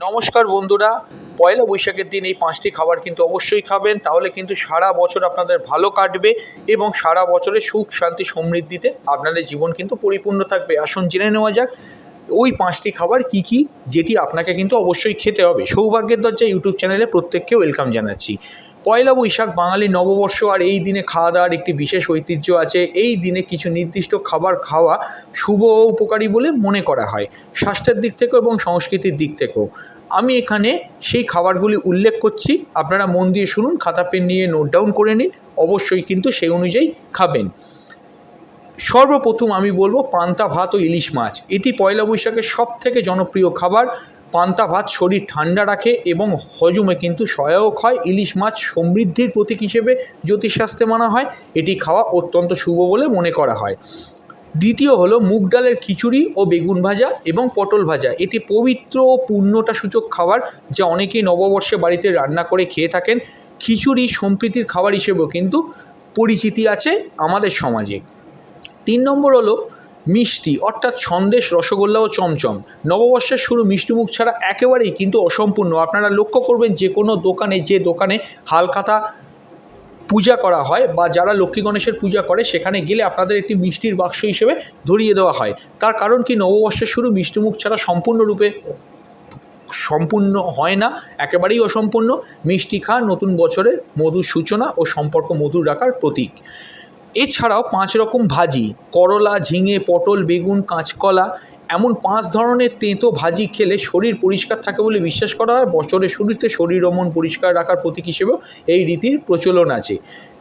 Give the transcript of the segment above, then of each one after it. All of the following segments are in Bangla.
নমস্কার বন্ধুরা, পয়লা বৈশাখের দিন এই পাঁচটি খাবার কিন্তু অবশ্যই খাবেন, তাহলে কিন্তু সারা বছর আপনাদের ভালো কাটবে এবং সারা বছরে সুখ, শান্তি, সমৃদ্ধিতে আপনাদের জীবন কিন্তু পরিপূর্ণ থাকবে। আসুন জেনে নেওয়া যাক, ওই পাঁচটি খাবার কি কি, যেটি আপনাকে কিন্তু অবশ্যই খেতে হবে। সৌভাগ্যের দরজা ইউটিউব চ্যানেলে প্রত্যেককে ওয়েলকাম জানাচ্ছি। পয়লা বৈশাখ বাঙালি নববর্ষ আর এই দিনে খাওয়া দাওয়ার একটি বিশেষ ঐতিহ্য আছে। এই দিনে কিছু নির্দিষ্ট খাবার খাওয়া শুভ ও উপকারী বলে মনে করা হয়, স্বাস্থ্যের দিক থেকেও এবং সংস্কৃতির দিক থেকেও। আমি এখানে সেই খাবারগুলি উল্লেখ করছি, আপনারা মন দিয়ে শুনুন, খাতা পেন নিয়ে নোট ডাউন করে নিন, অবশ্যই কিন্তু সেই অনুযায়ী খাবেন। সর্বপ্রথম আমি বলব পান্তা, ভাত ও ইলিশ মাছ। এটি পয়লা বৈশাখের সব থেকে জনপ্রিয় খাবার। পান্তা ভাত শরীর ঠান্ডা রাখে এবং হজমে কিন্তু সহায়ক হয়। ইলিশ মাছ সমৃদ্ধির প্রতীক হিসেবে জ্যোতিষশাস্ত্রে মানা হয়। এটি খাওয়া অত্যন্ত শুভ বলে মনে করা হয়। দ্বিতীয় হলো মুগ ডালের খিচুড়ি ও বেগুন ভাজা এবং পটল ভাজা। এটি পবিত্র ও পূর্ণতা সূচক খাবার যা অনেকেই নববর্ষে বাড়িতে রান্না করে খেয়ে থাকেন। খিচুড়ি সম্প্রীতির খাবার হিসেবেও কিন্তু পরিচিতি আছে আমাদের সমাজে। তিন নম্বর হলো মিষ্টি, অর্থাৎ সন্দেশ, রসগোল্লা ও চমচম। নববর্ষের শুরু মিষ্টিমুখ ছাড়া একেবারেই কিন্তু অসম্পূর্ণ। আপনারা লক্ষ্য করবেন যে কোনো দোকানে, যে দোকানে হালখাতা পূজা করা হয় বা যারা লক্ষ্মী গণেশের পূজা করে, সেখানে গেলে আপনাদের একটি মিষ্টির বাক্স হিসেবে ধরিয়ে দেওয়া হয়। তার কারণ কি? নববর্ষের শুরু মিষ্টিমুখ ছাড়া সম্পূর্ণরূপে সম্পূর্ণ হয় না, একেবারেই অসম্পূর্ণ। মিষ্টি খান নতুন বছরের মধুর সূচনা ও সম্পর্ক মধুর রাখার প্রতীক। এছাড়াও পাঁচ রকম ভাজি, করলা, ঝিঙে, পটল, বেগুন, কাঁচকলা, এমন পাঁচ ধরনের তেঁতো ভাজি খেলে শরীর পরিষ্কার থাকে বলে বিশ্বাস করা হয়। বছরের শুরুতে শরীর ও মন পরিষ্কার রাখার প্রতীক হিসেবেও এই রীতির প্রচলন আছে।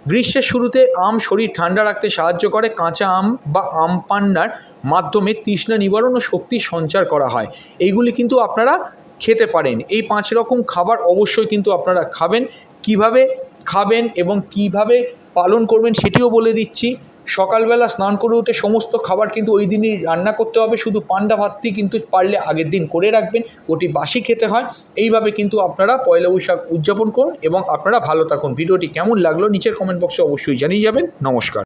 গ্রীষ্মের শুরুতে আম শরীর ঠান্ডা রাখতে সাহায্য করে। কাঁচা আম বা আম পান্নার মাধ্যমে তৃষ্ণা নিবারণ ও শক্তি সঞ্চার করা হয়। এইগুলি কিন্তু আপনারা খেতে পারেন। এই পাঁচ রকম খাবার অবশ্যই কিন্তু আপনারা খাবেন। কীভাবে খাবেন এবং কীভাবে পালন করবেন সেটিও বলে দিচ্ছি। সকালবেলা স্নান করে উঠে সমস্ত খাবার কিন্তু ওই দিনই রান্না করতে হবে। শুধু পান্ডা ভাতটি কিন্তু পারলে আগের দিন করে রাখবেন, ওটি বাসি খেতে হয়। এইভাবে কিন্তু আপনারা পয়লা বৈশাখ উদযাপন করুন এবং আপনারা ভালো থাকুন। ভিডিওটি কেমন লাগল নিচের কমেন্ট বক্সে অবশ্যই জানিয়ে যাবেন। নমস্কার।